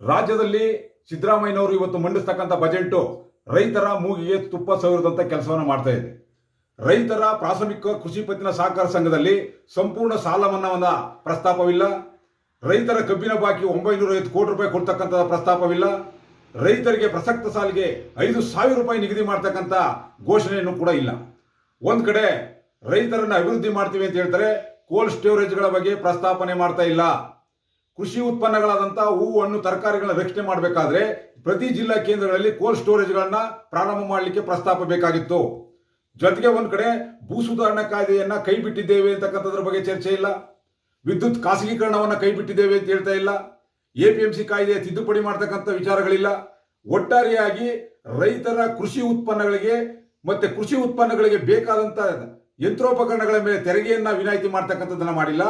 ರಾಜ್ಯದಲ್ಲಿ ಸಿದ್ದರಾಮಯ್ಯನವರು ಇವತ್ತು ಮಂಡಿಸ್ತಕ್ಕಂಥ ಬಜೆಟ್ ರೈತರ ಮೂಗಿಗೆ ತುಪ್ಪ ಸವಿರದಂಥ ಕೆಲಸವನ್ನು ಮಾಡ್ತಾ ಇದೆ. ರೈತರ ಪ್ರಾಥಮಿಕ ಕೃಷಿ ಪತ್ತಿನ ಸಹಕಾರ ಸಂಘದಲ್ಲಿ ಸಂಪೂರ್ಣ ಸಾಲ ಮನ್ನಾವನ್ನ ಪ್ರಸ್ತಾಪವಿಲ್ಲ. ರೈತರ ಕಬ್ಬಿನ ಬಾಕಿ ಒಂಬೈನೂರ ಐವತ್ತು ಕೋಟಿ ರೂಪಾಯಿ ಕೊಡ್ತಕ್ಕಂಥ ಪ್ರಸ್ತಾಪವಿಲ್ಲ. ರೈತರಿಗೆ ಪ್ರಸಕ್ತ ಸಾಲಿಗೆ ಐದು ಸಾವಿರ ರೂಪಾಯಿ ನಿಗದಿ ಮಾಡ್ತಕ್ಕಂಥ ಘೋಷಣೆಯನ್ನು ಕೂಡ ಇಲ್ಲ. ಒಂದು ಕಡೆ ರೈತರನ್ನ ಅಭಿವೃದ್ಧಿ ಮಾಡ್ತೀವಿ ಅಂತ ಹೇಳ್ತಾರೆ. ಕೋಲ್ಡ್ ಸ್ಟೋರೇಜ್ಗಳ ಬಗ್ಗೆ ಪ್ರಸ್ತಾಪನೆ ಮಾಡ್ತಾ ಇಲ್ಲ. ಕೃಷಿ ಉತ್ಪನ್ನಗಳಾದಂಥ ಹೂವು ಹಣ್ಣು ತರಕಾರಿಗಳನ್ನ ರಕ್ಷಣೆ ಮಾಡಬೇಕಾದ್ರೆ ಪ್ರತಿ ಜಿಲ್ಲಾ ಕೇಂದ್ರಗಳಲ್ಲಿ ಕೋಲ್ಡ್ ಸ್ಟೋರೇಜ್ಗಳನ್ನ ಪ್ರಾರಂಭ ಮಾಡಲಿಕ್ಕೆ ಪ್ರಸ್ತಾಪ ಬೇಕಾಗಿತ್ತು ಜೊತೆಗೆ ಒಂದು ಕಡೆ ಭೂ ಸುಧಾರಣಾ ಕಾಯ್ದೆಯನ್ನ ಕೈ ಬಿಟ್ಟಿದ್ದೇವೆ ಅಂತಕ್ಕಂಥದ್ರ ಬಗ್ಗೆ ಚರ್ಚೆ ಇಲ್ಲ. ವಿದ್ಯುತ್ ಖಾಸಗೀಕರಣವನ್ನು ಕೈ ಬಿಟ್ಟಿದ್ದೇವೆ ಅಂತ ಹೇಳ್ತಾ ಇಲ್ಲ. ಎಪಿಎಂಸಿ ಕಾಯ್ದೆ ತಿದ್ದುಪಡಿ ಮಾಡ್ತಕ್ಕಂಥ ವಿಚಾರಗಳಿಲ್ಲ. ಒಟ್ಟಾರೆಯಾಗಿ ರೈತರ ಕೃಷಿ ಉತ್ಪನ್ನಗಳಿಗೆ ಮತ್ತೆ ಕೃಷಿ ಉತ್ಪನ್ನಗಳಿಗೆ ಬೇಕಾದಂತ ಯಂತ್ರೋಪಕರಣಗಳ ಮೇಲೆ ತೆರಿಗೆಯನ್ನ ವಿನಾಯಿತಿ ಮಾಡ್ತಕ್ಕಂಥದ್ದನ್ನ ಮಾಡಿಲ್ಲ.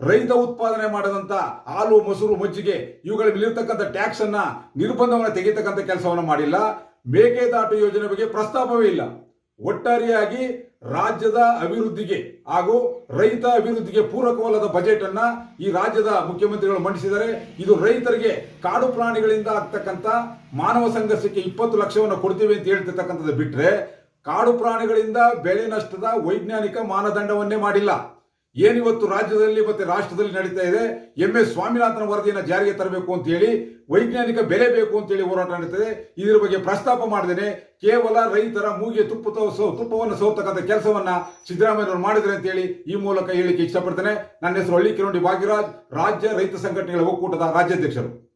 ರೈತ ಉತ್ಪಾದನೆ ಮಾಡದಂತ ಹಾಲು, ಮೊಸರು, ಮಜ್ಜಿಗೆ ಇವುಗಳ ಮೇಲಿರ್ತಕ್ಕಂಥ ಟ್ಯಾಕ್ಸ್ ಅನ್ನ ನಿರ್ಬಂಧವನ್ನು ತೆಗೆತಕ್ಕಂಥ ಕೆಲಸವನ್ನು ಮಾಡಿಲ್ಲ. ಮೇಕೆದಾಟು ಯೋಜನೆ ಬಗ್ಗೆ ಪ್ರಸ್ತಾಪವೇ ಇಲ್ಲ. ಒಟ್ಟಾರೆಯಾಗಿ ರಾಜ್ಯದ ಅಭಿವೃದ್ಧಿಗೆ ಹಾಗೂ ರೈತ ಅಭಿವೃದ್ಧಿಗೆ ಪೂರಕವಲ್ಲದ ಬಜೆಟ್ ಅನ್ನ ಈ ರಾಜ್ಯದ ಮುಖ್ಯಮಂತ್ರಿಗಳು ಮಂಡಿಸಿದರೆ ಇದು ರೈತರಿಗೆ ಕಾಡು ಪ್ರಾಣಿಗಳಿಂದ ಆಗ್ತಕ್ಕಂಥ ಮಾನವ ಸಂಘರ್ಷಕ್ಕೆ ಇಪ್ಪತ್ತು ಲಕ್ಷವನ್ನು ಕೊಡ್ತೀವಿ ಅಂತ ಹೇಳ್ತಿರ್ತಕ್ಕಂಥದ್ದು ಬಿಟ್ರೆ, ಕಾಡು ಪ್ರಾಣಿಗಳಿಂದ ಬೆಳೆ ನಷ್ಟದ ವೈಜ್ಞಾನಿಕ ಮಾನದಂಡವನ್ನೇ ಮಾಡಿಲ್ಲ. ಏನಿವತ್ತು ರಾಜ್ಯದಲ್ಲಿ ಮತ್ತೆ ರಾಷ್ಟ್ರದಲ್ಲಿ ನಡೀತಾ ಇದೆ, ಎಂ. ಎಸ್. ಸ್ವಾಮಿನಾಥನ್ ವರದಿಯನ್ನು ಜಾರಿಗೆ ತರಬೇಕು ಅಂತ ಹೇಳಿ, ವೈಜ್ಞಾನಿಕ ಬೆಲೆ ಬೇಕು ಅಂತ ಹೇಳಿ ಹೋರಾಟ ನಡೀತದೆ. ಇದರ ಬಗ್ಗೆ ಪ್ರಸ್ತಾಪ ಮಾಡಿದ್ದೇನೆ. ಕೇವಲ ರೈತರ ಮೂಗಿಗೆ ತುಪ್ಪ ತುಪ್ಪವನ್ನು ಸೋತಕ್ಕಂಥ ಕೆಲಸವನ್ನ ಸಿದ್ದರಾಮಯ್ಯವರು ಮಾಡಿದ್ರೆ ಅಂತ ಹೇಳಿ ಈ ಮೂಲಕ ಹೇಳಿಕೆ ಇಷ್ಟಪಡ್ತೇನೆ. ನನ್ನ ಹೆಸರು ಹಳ್ಳಿ ಕಿರೋಂಡಿ ಭಾಗ್ಯರಾಜ್ ರಾಜ್ಯ ರೈತ ಸಂಘಟನೆಗಳ ಒಕ್ಕೂಟದ ರಾಜ್ಯಾಧ್ಯಕ್ಷರು.